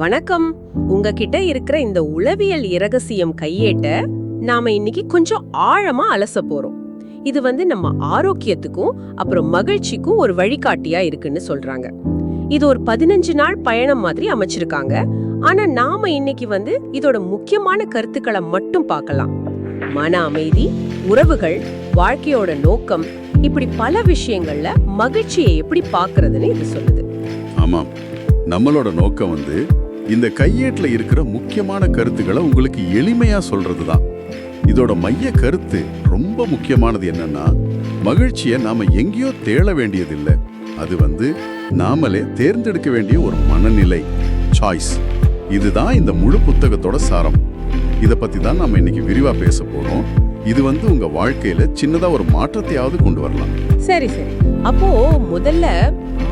வணக்கம். உங்ககிட்ட இருக்கிற இந்த உளவியல் இரகசியம் கையேட்ட நாம இன்னைக்கு கொஞ்சம் ஆழமா அலச போறோம். இது வந்து நம்ம ஆரோக்கியத்துக்கும் அப்புறம் மகிழ்ச்சிக்கும் ஒரு வழிகாட்டியா இருக்குன்னு சொல்றாங்க. இது ஒரு பதினஞ்சு நாள் பயணம் மாதிரி அமைச்சிருக்காங்க. ஆனா நாம இன்னைக்கு வந்து இதோட முக்கியமான கருத்துக்களை மட்டும் பார்க்கலாம். மன அமைதி உறவுகள் வாழ்க்கையோட நோக்கம் இப்படி பல விஷயங்கள்ல மகிழ்ச்சியை எப்படி பார்க்கறதுன்னு இது சொல்லுது. ஆமாம். நம்மளோட நோக்கம் வந்து இந்த கையேட்டில் இருக்கிற முக்கியமான கருத்துக்களை உங்களுக்கு எளிமையாக சொல்றது தான் இதோட மைய கருத்து ரொம்ப முக்கியமானது என்னன்னா மகிழ்ச்சியை நாம எங்கேயோ தேட வேண்டியதில்லை. அது வந்து நாமளே தேர்ந்தெடுக்க வேண்டிய ஒரு மனநிலை சாய்ஸ் இதுதான் இந்த முழு புத்தகத்தோட சாரம். இதை பற்றி தான் நம்ம இன்னைக்கு விரிவாக பேச போகிறோம் இது வந்து உங்க வாழ்க்கையில சின்னதா ஒரு மாற்றத்தையாவது கொண்டு வரலாம். சரி சரி. அப்போ முதல்ல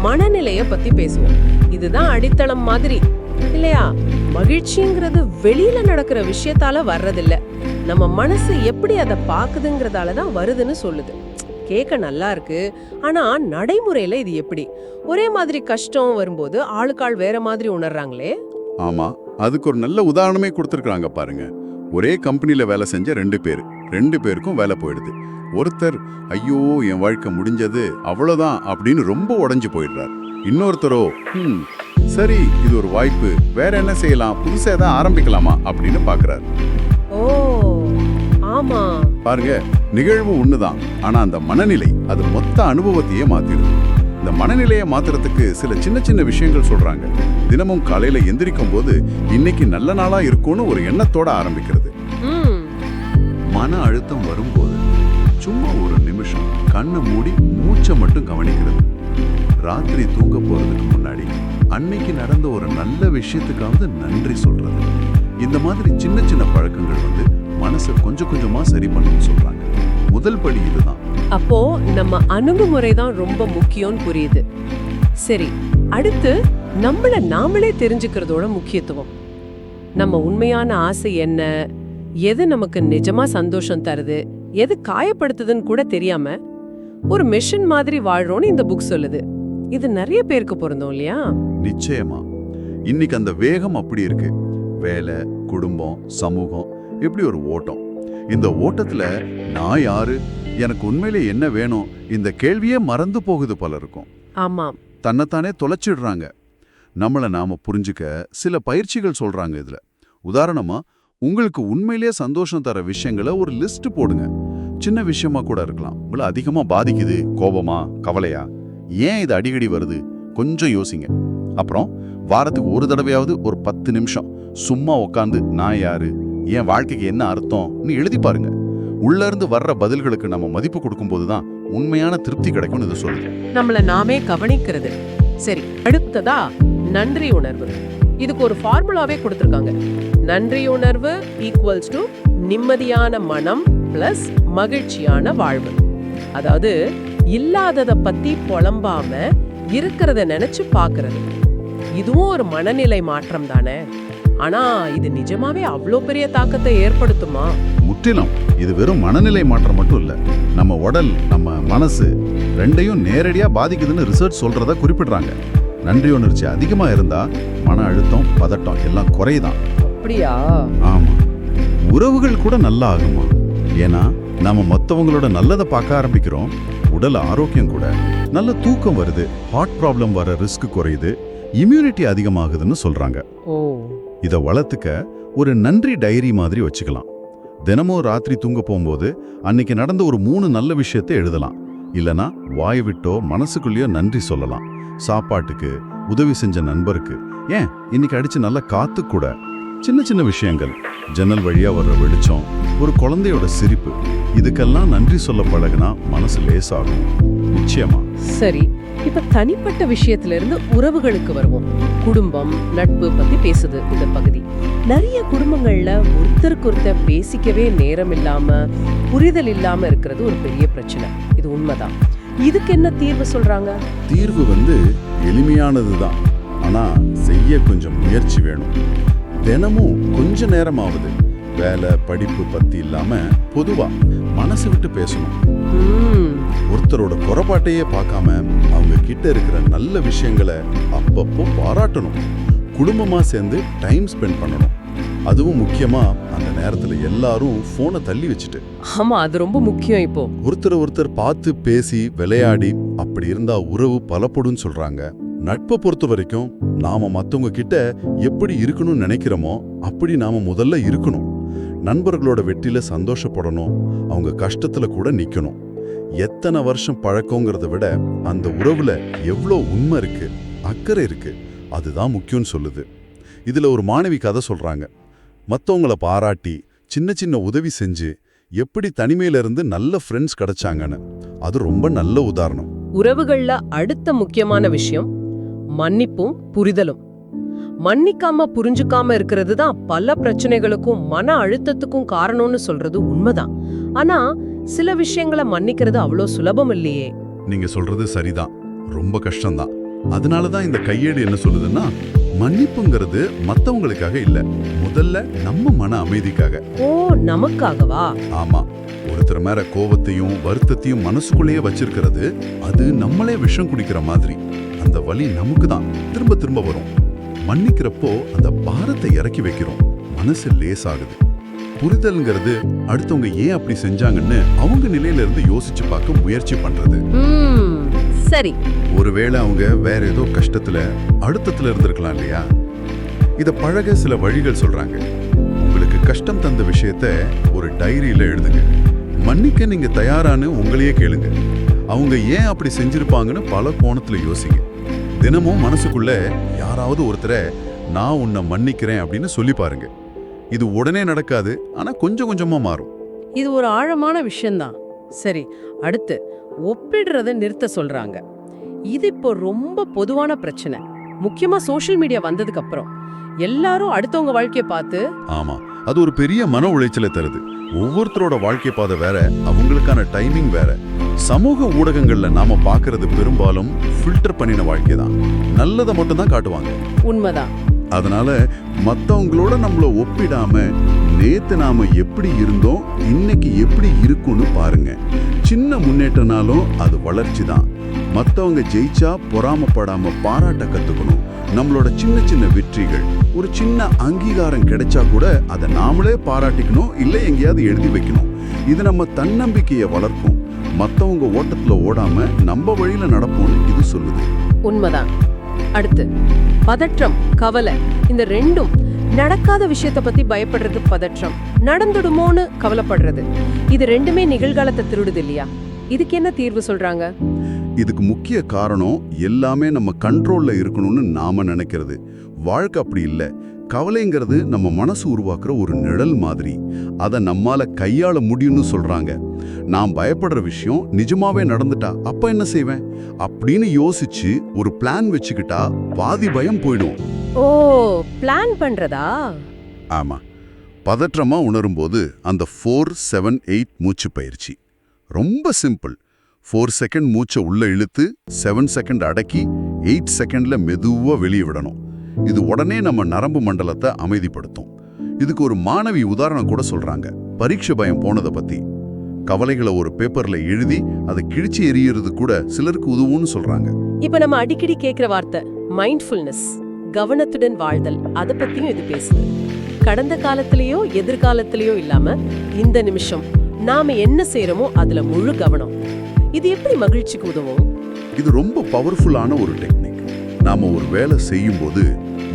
மனநிலைய பத்தி பேசுவோம். இதுதான் அடித்தளம் மாதிரி. இல்லையா? மகிழ்ச்சிங்கிறது வெளியில நடக்கிற விஷயத்தால வர்றதில்ல. நம்ம மனசு எப்படி அதை பாக்குதுங்கிறதால தான் வருதுன்னு சொல்லுது. கேட்க நல்லா இருக்கு. ஆனா நடைமுறையில இது எப்படி? ஒரே மாதிரி கஷ்டம் வரும்போது ஆளுக்காள் வேற மாதிரி உணர்றாங்களே? ஆமா. அதுக்கு ஒரு நல்ல உதாரணமே கொடுத்துருக்காங்க பாருங்க. ஒரே கம்பெனியில வேலை செஞ்ச ரெண்டு பேர். ரெண்டு பேருக்கும் வேலை போயிடுது. ஒருத்தர் ஐயோ என் வாழ்க்கை முடிஞ்சது அவ்வளோதான் அப்படின்னு ரொம்ப உடஞ்சு போயிடுறார். இன்னொருத்தரோ சரி இது ஒரு வாய்ப்பு. வேற என்ன செய்யலாம்? புதுசா ஏதாவது ஆரம்பிக்கலாமா? அப்படின்னு பாக்குறாரு. ஓ ஆமா. பாருங்க நிகழ்வு ஒண்ணுதான். ஆனா அந்த மனநிலை அது மொத்த அனுபவத்தையே மாத்திடுது இந்த மனநிலையை மாத்துறதுக்கு சில சின்ன சின்ன விஷயங்கள் சொல்றாங்க. தினமும் காலையில எந்திரிக்கும் போது இன்னைக்கு நல்ல நாளா இருக்கும்னு ஒரு எண்ணத்தோட ஆரம்பிக்கிறது. மன அழுத்தம் வரும்போது சும்மா ஒரு நிமிஷம் கண்ணை மூடி மூச்சை மட்டும் கவனிக்கிறது. ராத்திரி தூங்க போகிறதுக்கு முன்னாடி அன்னைக்கு நடந்த ஒரு நல்ல விஷயத்துக்காவது நன்றி சொல்கிறது இந்த மாதிரி சின்ன சின்ன பழக்கங்கள் வந்து மனசை கொஞ்சம் கொஞ்சமாக சரி பண்ணணும்னு சொல்கிறாங்க முதல் படி இதுதான். அப்போ நம்ம அணுகுமுறை தான் ரொம்ப முக்கியம்னு புரியுது. சரி அடுத்து நம்மளை நாமளே தெரிஞ்சுக்கிறதோட முக்கியத்துவம். நம்ம உண்மையான ஆசை என்ன? எது நமக்கு நிஜமா சந்தோஷம் தருது? எது காயப்படுத்துதுன்னு கூட தெரியாம ஒரு மிஷின் மாதிரி வாழ்றோன்னு இந்த புக் சொல்லுது. இது நிறைய பேருக்கு பொருந்தும் இல்லையா? நிச்சயமா. இன்னைக்கு அந்த வேகம் அப்படி இருக்கு. வேலை குடும்பம் சமூகம் இப்படி ஒரு ஓட்டம்? இந்த ஓட்டத்துல நான் யாரு? எனக்கு உண்மையிலே என்ன வேணும்? இந்த கேள்வியே மறந்து போகுது பலருக்கும் ஆமாம் தன்னைத்தானே தொலைச்சிடுறாங்க. நம்மளை நாம புரிஞ்சுக்க சில பயிற்சிகள் சொல்றாங்க இதுல. உதாரணமா உங்களுக்கு உண்மையிலேயே சந்தோஷம் தர விஷயங்களை ஒரு லிஸ்ட் போடுங்க. சின்ன விஷயமா கூட இருக்கலாம். உங்களை அதிகமா பாதிக்குது? கோபமா? கவலையா? ஏன் இது அடிக்கடி வருது? கொஞ்சம் யோசிங்க. அப்புறம் வாரத்துக்கு ஒரு தடவையாவது ஒரு பத்து நிமிஷம் சும்மா உட்காந்து நான் யாரு? என் வாழ்க்கைக்கு என்ன அர்த்தம்னு எழுதி பாருங்க. உள்ள இருந்து வர்ற பதில்களுக்கு நம்ம மதிப்பு கொடுக்கும்போது தான் உண்மையான திருப்தி கிடைக்கும்னு இது சொல்லுது நம்மள நாமே கவனிக்கிறது. சரி அடுத்ததா நன்றி உணர்வு. இதுக்கு ஒரு ஃபார்முலாவே கொடுத்துருக்காங்க. நன்றி உணர்வு ஈக்குவல்ஸ் டு நிம்மதியான மனம் பிளஸ் மகிழ்ச்சியான வாழ்வு. அதாவது இல்லாதத பத்தி புலம்பாம இருக்கிறத நினைச்சு பார்க்கிறது இதுவும் ஒரு மனநிலை மாற்றம் தானே. ஆனா இது நிஜமாவே அவ்வளோ பெரிய தாக்கத்தை ஏற்படுத்துமா? முற்றிலும். இது வெறும் மனநிலை மாற்றம் மட்டும் இல்ல. நம்ம உடல் நம்ம மனசு ரெண்டையும் நேரடியா பாதிக்குதுன்னு ரிசர்ச் சொல்றத குறிப்பிடுறாங்க. நன்றி உணர்ச்சி அதிகமா இருந்தா மன அழுத்தம் பதட்டம் எல்லாம் குறையுதான் அப்படியா? ஆமா. உறவுகள் கூட நல்லா ஆகுமா? ஏன்னா நாம மத்தவங்களோட நல்லதை பார்க்க ஆரம்பிக்கிறோம். உடல் ஆரோக்கியம் கூட. நல்ல தூக்கம் வருது ஹார்ட் ப்ராப்ளம் வர ரிஸ்க் குறையுது இம்யூனிட்டி அதிகமாகுதுன்னு சொல்றாங்க. ஓ. இத வளர்த்துக்க ஒரு நன்றி டைரி மாதிரி வச்சுக்கலாம். தினமும் ராத்திரி தூங்க போகும்போது அன்னைக்கு நடந்த ஒரு மூணு நல்ல விஷயத்தை எழுதலாம். இல்லனா வாய் விட்டோ மனசுக்குள்ளேயோ நன்றி சொல்லலாம். சாப்பாட்டுக்கு உதவி செஞ்ச நண்பருக்கு ஏன் இன்னைக்கு அடிச்சு நல்ல காத்து கூட சின்ன சின்ன விஷயங்கள். ஜன்னல் வழியா வர்ற வெளிச்சம் ஒரு குழந்தையோட சிரிப்பு இதுக்கெல்லாம் நன்றி சொல்ல பழகுனா மனசு லேசாகும். நிச்சயமா. சரி இப்ப தனிப்பட்ட விஷயத்துல இருந்து உறவுகளுக்கு வருவோம். குடும்பம் நட்பு பத்தி பேசுது இந்த பகுதி. நிறைய குடும்பங்கள்ல ஒருத்தருக்கு ஒருத்தர் பேசிக்கவே நேரம் இல்லாம புரிதல் இல்லாம இருக்கிறது ஒரு பெரிய பிரச்சனை. இது உண்மைதான். இதுக்கு என்ன தீர்வு சொல்றாங்க? தீர்வு வந்து எளிமையானது தான் ஆனா செய்ய கொஞ்சம் முயற்சி வேணும். தினமும் கொஞ்ச நேரமாவது வேலை படிப்பு பத்தி இல்லாம பொதுவா மனசு விட்டு பேசணும். ஒருத்தரோட குறைபாட்டையே பார்க்காம அவங்க கிட்ட இருக்கிற நல்ல விஷயங்களை அப்பப்போ பாராட்டணும். குடும்பமா சேர்ந்து டைம் ஸ்பெண்ட் பண்ணணும். அதுவும் முக்கியமா அந்த நேரத்துல எல்லாரும் போனை தள்ளி வச்சுட்டு. ஆமா அது ரொம்ப முக்கியம் இப்போ. ஒருத்தர் ஒருத்தர் பார்த்து பேசி விளையாடி அப்படி இருந்தா உறவு பலப்படும்னு சொல்றாங்க. நட்பை பொறுத்த வரைக்கும் நாம மற்றவங்க கிட்ட எப்படி இருக்கணும்னு நினைக்கிறோமோ அப்படி நாம முதல்ல இருக்கணும். நண்பர்களோட வெற்றில சந்தோஷப்படணும். அவங்க கஷ்டத்துல கூட நிக்கணும். எத்தனை வருஷம் பழக்கங்கிறத விட அந்த உறவுல எவ்வளோ உண்மை இருக்கு அக்கறை இருக்கு அதுதான் முக்கியம்னு சொல்லுது. இதுல ஒரு மாணவி கதை சொல்றாங்க. மத்தவங்கள பாராட்டி சின்ன சின்ன உதவி செஞ்சு எப்படி தனிமையில இருந்து நல்ல ஃப்ரெண்ட்ஸ் கிடைச்சாங்கன்னு. அது ரொம்ப நல்ல உதாரணம். உறவுகள்ல அடுத்த முக்கியமான விஷயம் மன்னிப்பும் புரிதலும். மன்னிக்காம புரிஞ்சுக்காம இருக்கிறது தான் பல பிரச்சனைகளுக்கும் மன அழுத்தத்துக்கும் காரணம்னு சொல்றது உண்மைதான். ஆனா சில விஷயங்களை மன்னிக்கிறது அவ்வளோ சுலபம் இல்லையே. நீங்க சொல்றது சரிதான். ரொம்ப கஷ்டம்தான். அதனால தான் இந்த கையேடு என்ன சொல்லுதுன்னா மன்னிப்புங்கிறது மத்தவங்களுக்காக இல்ல. முதல்ல நம்ம மன அமைதிக்காக. ஓ நமக்காகவா? ஆமா. ஒருத்தர் மேல கோவத்தையும் வருத்தத்தையும் மனசுக்குள்ளேயே வச்சிருக்கிறது அது நம்மளே விஷம் குடிக்கிற மாதிரி. அந்த வலி நமக்கு தான் திரும்ப திரும்ப வரும். மன்னிக்கிறப்போ அந்த பாரத்தை இறக்கி வைக்கிறோம். மனசு லேசாகுது. புரிதல்ங்கிறது அடுத்தவங்க ஏன் அப்படி செஞ்சாங்கன்னு அவங்க நிலையில இருந்து யோசிச்சு பார்க்க முயற்சி பண்றது. சரி. ஒருவேளை அவங்க வேற ஏதோ கஷ்டத்துல அழுத்தத்துல இருந்திருக்கலாம் இல்லையா? இத பழக சில வழிகள் சொல்றாங்க. உங்களுக்கு கஷ்டம் தந்த விஷயத்த ஒரு டைரியில எழுதுங்க. மன்னிக்க நீங்க தயாரான்னு உங்களையே கேளுங்க. அவங்க ஏன் அப்படி செஞ்சிருப்பாங்கன்னு பல கோணத்துல யோசிங்க. தினமும் மனசுக்குள்ள யாராவது ஒருத்தரை நான் உன்னை மன்னிக்கிறேன் அப்படின்னு சொல்லி பாருங்க. இது உடனே நடக்காது ஆனா கொஞ்சம் கொஞ்சமா மாறும். இது ஒரு ஆழமான விஷயம்தான். சரி அடுத்து ஒப்பிடுறத நிறுத்த சொல்றாங்க. இது இப்போ ரொம்ப பொதுவான பிரச்சனை. முக்கியமா சோஷியல் மீடியா வந்ததுக்கு அப்புறம். எல்லாரும் அடுத்தவங்க வாழ்க்கைய பார்த்து ஆமா அது ஒரு பெரிய மன உளைச்சலை தருது. ஒவ்வொருத்தரோட வாழ்க்கை பாதை வேற அவங்களுக்கான டைமிங் வேற. சமூக ஊடகங்கள்ல நாம பார்க்கிறது பெரும்பாலும் ஃபில்டர் பண்ணின வாழ்க்கை தான். நல்லதை மட்டும் தான் காட்டுவாங்க. உண்மைதான். அதனால மத்தவங்களோட நம்மள ஒப்பிடாம நேத்து நாம எப்படி இருந்தோம் இன்னைக்கு எப்படி இருக்கும்னு பாருங்க. சின்ன முன்னேற்றனாலும் அது வளர்ச்சி தான். மத்தவங்க ஜெயிச்சா பொறாமப்படாம பாராட்ட கத்துக்கணும். நம்மளோட சின்ன சின்ன வெற்றிகள் ஒரு சின்ன அங்கீகாரம் கிடைச்சா கூட அதை நாமளே பாராட்டிக்கணும் இல்லை எங்கேயாவது எழுதி வைக்கணும். இது நம்ம தன்னம்பிக்கையை வளர்க்கும். மத்தவங்க ஓட்டத்துல ஓடாம நம்ம வழியில நடப்போம்னு இது சொல்லுது. உண்மைதான். அடுத்து பதற்றம் கவலை. இந்த ரெண்டும் நடக்காத விஷயத்த பத்தி பயப்படுறது பதற்றம். நடந்துடுமோன்னு கவலைப்படுறது. இது ரெண்டுமே நிகழ்காலத்தை திருடுது இல்லையா? இதுக்கு என்ன தீர்வு சொல்றாங்க? இதுக்கு முக்கிய காரணம் எல்லாமே நம்ம கண்ட்ரோல்ல இருக்கணும்னு நாம நினைக்கிறது. வாழ்க்கை அப்படி இல்ல. கவலைங்கிறது நம்ம மனசு உருவாக்குற ஒரு நிழல் மாதிரி. அதை நம்மால கையாள முடியும்னு சொல்றாங்க. நான் பயப்படுற விஷயம் நிஜமாவே நடந்துட்டா அப்ப என்ன செய்வேன்? அப்படின்னு யோசிச்சு ஒரு பிளான் வச்சுக்கிட்டா பாதி பயம் போயிடும். ஓ பிளான் பண்றதா? ஆமா. பதற்றமா உணரும்போது அந்த ஃபோர் செவன் எயிட் மூச்சு பயிற்சி. ரொம்ப சிம்பிள் ஃபோர் செகண்ட் மூச்சை உள்ள இழுத்து செவன் செகண்ட் அடக்கி எயிட் செகண்ட்ல மெதுவா வெளியே விடணும். இது உடனே நம்ம நரம்பு மண்டலத்தை அமைதிப்படுத்தும். இதுக்கு ஒரு மாணவி உதாரணம் கூட சொல்றாங்க. பரீட்சை பயம் போனதை பத்தி. கவலைகளை ஒரு பேப்பர்ல எழுதி அதை கிழிச்சு எறியறது கூட சிலருக்கு உதவும்னு சொல்றாங்க. இப்ப நம்ம அடிக்கடி கேக்குற வார்த்தை மைண்ட்ஃபுல்னஸ் கவனத்துடன் வாழ்தல். அத பத்தியும் இது பேசுது. கடந்த காலத்திலயோ எதிர்காலத்திலயோ இல்லாம இந்த நிமிஷம் நாம என்ன செய்யறோமோ அதுல முழு கவனம். இது எப்படி மகிழ்ச்சிக்கு உதவும்? இது ரொம்ப பவர்ஃபுல்லான ஒரு டெக்னிக் நாம ஒரு வேலை செய்யும்போது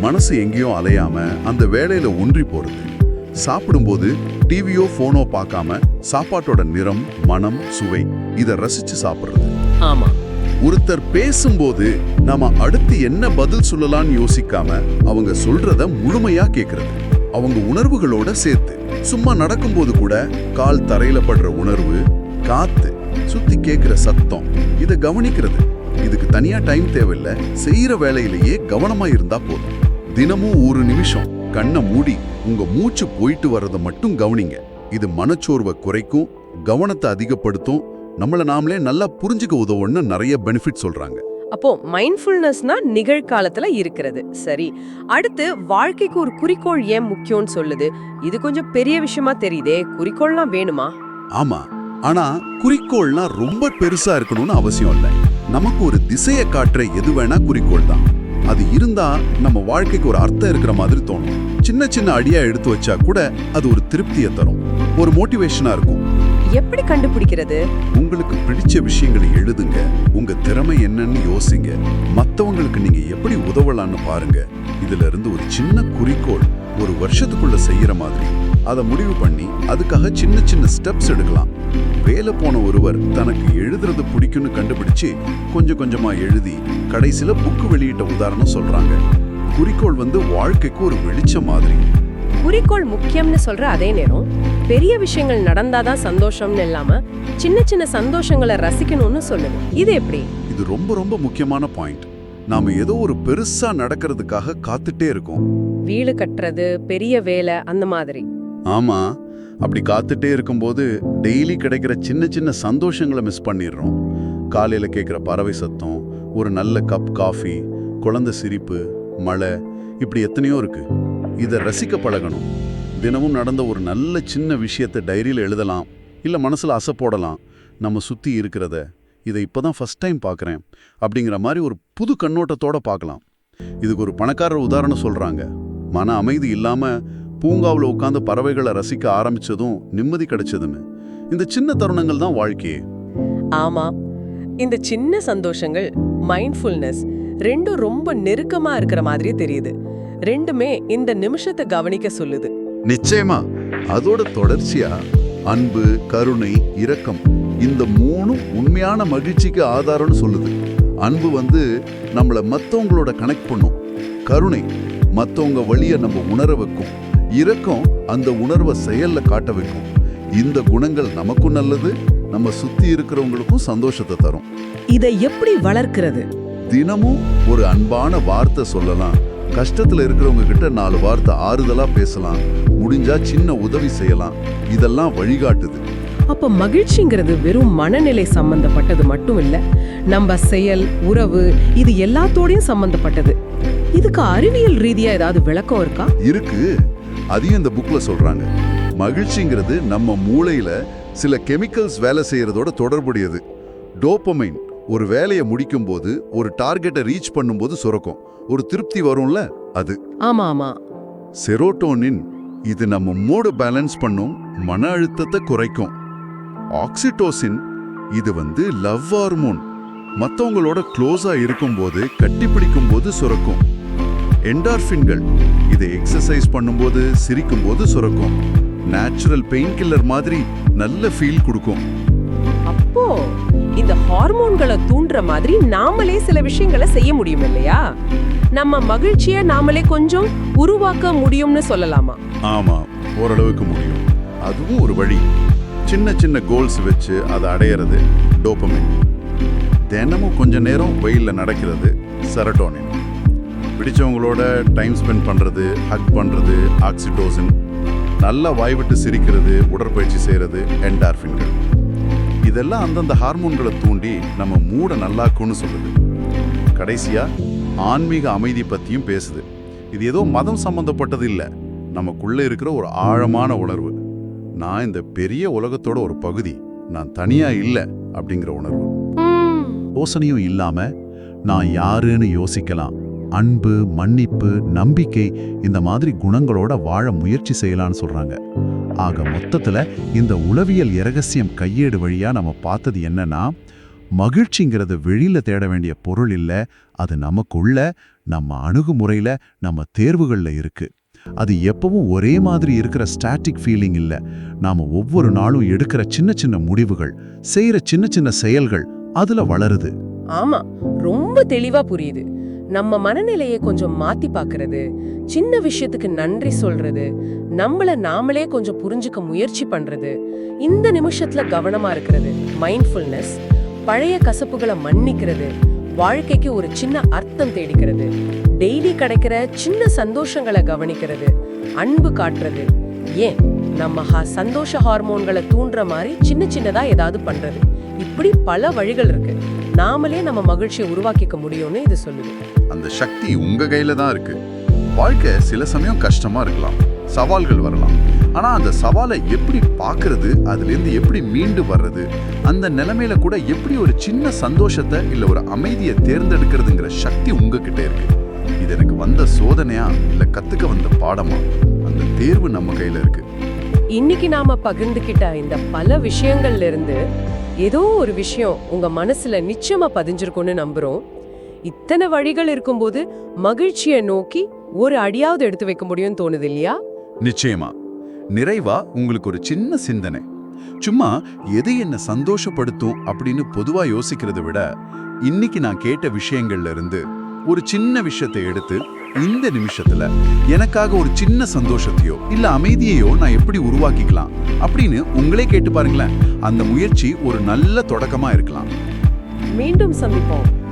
மனசு எங்கேயோ அலையாம அந்த வேலையில ஒன்றி போறது. சாப்பிடும்போது டிவியோ போனோ பார்க்காம சாப்பாட்டோட நிறம் மனம் சுவை இத ரசிச்சு சாப்பிடுறது. ஆமா. ஒருத்தர் பேசும்போது நாம அடுத்து என்ன பதில் சொல்லலாம்னு யோசிக்காம அவங்க சொல்றத முழுமையா கேக்குறது. அவங்க உணர்வுகளோட சேர்த்து. சும்மா நடக்கும்போது கூட கால் தரையில படுற உணர்வு காத்து சுத்தி கேக்குற சத்தம் இத கவனிக்கிறது. இதுக்கு தனியா டைம் தேவையில்ல. செய்யற வேலையிலேயே கவனமா இருந்தா போதும். தினமும் ஒரு நிமிஷம் கண்ணை மூடி உங்க மூச்சு போயிட்டு வர்றத மட்டும் கவனிங்க. இது மனச்சோர்வை குறைக்கும் கவனத்தை அதிகப்படுத்தும். நம்மள நாமளே நல்லா புரிஞ்சுக்க உதவும்னு நிறைய பெனிஃபிட் சொல்றாங்க. அப்போ மைண்ட்ஃபுல்னஸ்னா நிகழ்காலத்துல இருக்கிறது. சரி. அடுத்து வாழ்க்கைக்கு ஒரு குறிக்கோள் ஏன் முக்கியம்னு சொல்லுது? இது கொஞ்சம் பெரிய விஷயமா தெரியுதே. குறிக்கோள்லாம் வேணுமா? ஆமா. ஆனா குறிக்கோள்னா ரொம்ப பெருசா இருக்கணும்னு அவசியம் இல்ல. நமக்கு ஒரு திசையை காட்டுற எது வேணா குறிக்கோள் தான். அது இருந்தா நம்ம வாழ்க்கைக்கு ஒரு அர்த்தம் இருக்கிற மாதிரி தோணும். சின்ன சின்ன அடியா எடுத்து வச்சா கூட அது ஒரு திருப்தியை தரும். ஒரு மோட்டிவேஷனா இருக்கும். எப்படி கண்டுபிடிக்கிறது? உங்களுக்கு பிடிச்ச விஷயங்களை எழுதுங்க. உங்க திறமை என்னன்னு யோசிங்க. மத்தவங்களுக்கு நீங்க எப்படி உதவலாம்னு பாருங்க. இதுல இருந்து ஒரு சின்ன குறிக்கோள் ஒரு வருஷத்துக்குள்ள செய்யற மாதிரி. அதை முடிவு பண்ணி அதுக்காக சின்ன சின்ன ஸ்டெப்ஸ் எடுக்கலாம். வேலை போன ஒருவர் தனக்கு எழுதுறது பிடிக்கும்னு கண்டுபிடிச்சு கொஞ்சம் கொஞ்சமா எழுதி கடைசில புக்கு வெளியிட்ட உதாரணம் சொல்றாங்க. குறிக்கோள் வந்து வாழ்க்கைக்கு ஒரு வெளிச்சம் மாதிரி. குறிக்கோள் முக்கியம்னு சொல்ற அதே நேரம் பெரிய விஷயங்கள் நடந்தாதான் சந்தோஷம்னு இல்லாம சின்ன சின்ன சந்தோஷங்களை ரசிக்கணும்னு சொல்லுது. இது எப்படி? இது ரொம்ப ரொம்ப முக்கியமான பாயிண்ட் நாம ஏதோ ஒரு பெருசா நடக்கிறதுக்காக காத்துட்டே இருக்கோம். வீடு கட்டுறது பெரிய வேலை அந்த மாதிரி. ஆமா அப்படி காத்துட்டே இருக்கும்போது டெய்லி கிடைக்கிற சின்ன சின்ன சந்தோஷங்களை மிஸ் பண்ணிடுறோம். காலையில கேட்குற பறவை சத்தம் ஒரு நல்ல கப் காஃபி குழந்தை சிரிப்பு மழை இப்படி எத்தனையோ இருக்கு. இதை ரசிக்க பழகணும். தினமும் நடந்த ஒரு நல்ல சின்ன விஷயத்தை டைரியில் எழுதலாம் இல்லை மனசில் அசை போடலாம். நம்ம சுற்றி இருக்கிறத இதை இப்போதான் ஃபர்ஸ்ட் டைம் பார்க்குறேன் அப்படிங்கிற மாதிரி ஒரு புது கண்ணோட்டத்தோட பார்க்கலாம் இதுக்கு ஒரு பணக்காரர் உதாரணம் சொல்கிறாங்க மன அமைதி இல்லாமல் பூங்காவில் உட்காந்து பறவைகளை ரசிக்க ஆரம்பிச்சதும் நிம்மதி கிடைச்சதுன்னு. இந்த சின்ன தருணங்கள் தான் வாழ்க்கையே. ஆமா. இந்த சின்ன சந்தோஷங்கள் மைண்ட்ஃபுல்னஸ் ரெண்டும் ரொம்ப நெருக்கமா இருக்கிற மாதிரி தெரியுது. ரெண்டுமே இந்த நிமிஷத்தை கவனிக்க சொல்லுது. நிச்சயமா. அதோட தொடர்ச்சியா அன்பு கருணை இரக்கம் இந்த மூணும் உண்மையான மகிழ்ச்சிக்கு ஆதாரம்னு சொல்லுது. அன்பு வந்து நம்மள மத்தவங்களோட கனெக்ட் பண்ணும். கருணை மத்தவங்க வழிய நம்ம உணர வைக்கும். இரக்கம். அந்த உணர்வை செயல்ல காட்ட வைக்கும். இந்த குணங்கள் நமக்கும் நல்லது நம்ம சுத்தி இருக்கிறவங்களுக்கும் சந்தோஷத்தை தரும். இதை எப்படி வளர்க்கிறது? தினமும் ஒரு அன்பான வார்த்தை சொல்லலாம். கஷ்டத்துல இருக்கிறவங்க கிட்ட நாலு வார்த்தை ஆறுதலா பேசலாம். முடிஞ்சா சின்ன உதவி செய்யலாம். இதெல்லாம் வழிகாட்டுது. அப்ப மகிழ்ச்சிங்கிறது வெறும் மனநிலை சம்பந்தப்பட்டது மட்டும் இல்ல நம்ம செயல் உறவு இது எல்லாத்தோடையும் சம்பந்தப்பட்டது. இதுக்கு அறிவியல் ரீதியா ஏதாவது விளக்கம் இருக்கா? இருக்கு. அதையும் இந்த புக்ல சொல்றாங்க. மகிழ்ச்சிங்கிறது நம்ம மூளையில சில கெமிக்கல்ஸ் வேலை செய்யறதோட தொடர்புடையது. டோப்பமைன் ஒரு வேலையை முடிக்கும் போது ஒரு டார்கெட்டை ரீச் பண்ணும்போது சுரக்கும். ஒரு திருப்தி வரும்ல அது. ஆமா ஆமா செரோட்டோனின் இது நம்ம மூட பேலன்ஸ் பண்ணும் மன அழுத்தத்தை குறைக்கும். ஆக்சிடோசின் இது வந்து லவ் ஹார்மோன் மத்தவங்களோட க்ளோஸா இருக்கும்போது கட்டிப்பிடிக்கும் போது சுரக்கும். என்டார்ஃபின்கள். இதை எக்ஸசைஸ் பண்ணும்போது சிரிக்கும்போது சுரக்கும். நேச்சுரல் பெயின் கில்லர் மாதிரி நல்ல ஃபீல் கொடுக்கும். அப்போ இந்த ஹார்மோன்களை தூண்டுற மாதிரி நாமளே சில விஷயங்களை செய்ய முடியும் இல்லையா? நம்ம மகிழ்ச்சியை நாமளே கொஞ்சம் உருவாக்க முடியும்னு சொல்லலாமா? ஆமா ஓரளவுக்கு முடியும். அதுவும் ஒரு வழி. சின்ன சின்ன கோல்ஸ் வச்சு அதை அடையிறது டோப்பமின் தினமும் கொஞ்ச நேரம் வெயில்ல நடக்கிறது செரட்டோனின் பிடிச்சவங்களோட டைம் ஸ்பெண்ட் பண்றது ஹக் பண்றது ஆக்சிடோசின் நல்லா வாய் விட்டு சிரிக்கிறது உடற்பயிற்சி செய்யறது என்டார்ஃபின்கள் இதெல்லாம் அந்தந்த ஹார்மோன்களை தூண்டி நம்ம மூட நல்லாக்கும்னு சொல்லுது. கடைசியா ஆன்மீக அமைதி பத்தியும் பேசுது. இது ஏதோ மதம் சம்பந்தப்பட்டது இல்ல. நமக்குள்ள இருக்கிற ஒரு ஆழமான உணர்வு. நான் இந்த பெரிய உலகத்தோட ஒரு பகுதி. நான் தனியா இல்ல அப்படிங்கிற உணர்வு. யோசனையும் இல்லாம நான் யாருன்னு யோசிக்கலாம். அன்பு மன்னிப்பு நம்பிக்கை இந்த மாதிரி குணங்களோட வாழ முயற்சி செய்யலாம்னு சொல்றாங்க. ஆக மொத்தத்துல இந்த உளவியல் இரகசியம் கையேடு வழியா நம்ம பார்த்தது என்னன்னா மகிழ்ச்சிங்கிறது வெளியில் தேட வேண்டிய பொருள் இல்ல அது நமக்குள்ள நம்ம அணுகுமுறையில நம்ம தேர்வுகள்ல இருக்கு. அது எப்பவும் ஒரே மாதிரி இருக்கிற ஸ்டாட்டிக் ஃபீலிங் இல்ல. நாம ஒவ்வொரு நாளும் எடுக்கிற சின்ன சின்ன முடிவுகள் செய்யற சின்ன சின்ன செயல்கள் அதுல வளருது. ஆமாம் ரொம்ப தெளிவா புரியுது. நம்ம மனநிலையை கொஞ்சம் மாத்தி பாக்குறது சின்ன விஷயத்துக்கு நன்றி சொல்றது நம்மள நாமளே கொஞ்சம் புரிஞ்சுக்க முயற்சி பண்றது இந்த நிமிஷத்துல கவனமா இருக்கிறது மைண்ட்ஃபுல்னஸ் பழைய கசப்புகளை மன்னிக்கிறது வாழ்க்கைக்கு ஒரு சின்ன அர்த்தம் தேடிக்கிறது டெய்லி கிடைக்கிற சின்ன சந்தோஷங்களை கவனிக்கிறது அன்பு காட்டுறது ஏன்? நம்ம ஹா- சந்தோஷ ஹார்மோன்களை தூண்டுற மாதிரி சின்ன சின்னதா ஏதாவது பண்றது இப்படி பல வழிகள் இருக்கு. நாமளே நம்ம மகிழ்ச்சியை உருவாக்கிக்க முடியும்னு இது சொல்லுது. அந்த சக்தி உங்க கையில தான் இருக்கு. வாழ்க்கை சில சமயம் கஷ்டமா இருக்கலாம். சவால்கள் வரலாம். ஆனா அந்த சவாலை எப்படி பார்க்கிறது அதுல இருந்து எப்படி மீண்டு வர்றது அந்த நிலைமையில கூட எப்படி ஒரு சின்ன சந்தோஷத்தை இல்ல ஒரு அமைதியை தேர்ந்தெடுக்கிறதுங்கிற சக்தி உங்ககிட்ட இருக்கு. இது எனக்கு வந்த சோதனையா இல்ல கத்துக்க வந்த பாடமா? அந்த தேர்வு நம்ம கையில இருக்கு. இன்னைக்கு நாம பகிர்ந்துகிட்ட இந்த பல விஷயங்கள்ல இருந்து ஏதோ ஒரு விஷயம் உங்க மனசுல நிச்சயமா பதிஞ்சிருக்கும்னு நம்புறோம். இத்தனை வழிகள் இருக்கும்போது மகிழ்ச்சியை நோக்கி ஒரு அடியாவது எடுத்து வைக்க முடியும்னு தோணுது இல்லையா? நிச்சயமா. நிறைவா உங்களுக்கு ஒரு சின்ன சிந்தனை. சும்மா எது என்ன சந்தோஷப்படுத்தும் அப்படின்னு பொதுவா யோசிக்கிறத விட இன்னைக்கு நான் கேட்ட விஷயங்கள்ல இருந்து ஒரு சின்ன விஷயத்தை எடுத்து இந்த நிமிஷத்துல எனக்காக ஒரு சின்ன சந்தோஷத்தையோ இல்ல அமைதியையோ நான் எப்படி உருவாக்கிக்கலாம் அப்படின்னு உங்களே கேட்டு பாருங்களேன். அந்த முயற்சி ஒரு நல்ல தொடக்கமா இருக்கலாம். மீண்டும் சந்திப்போம்.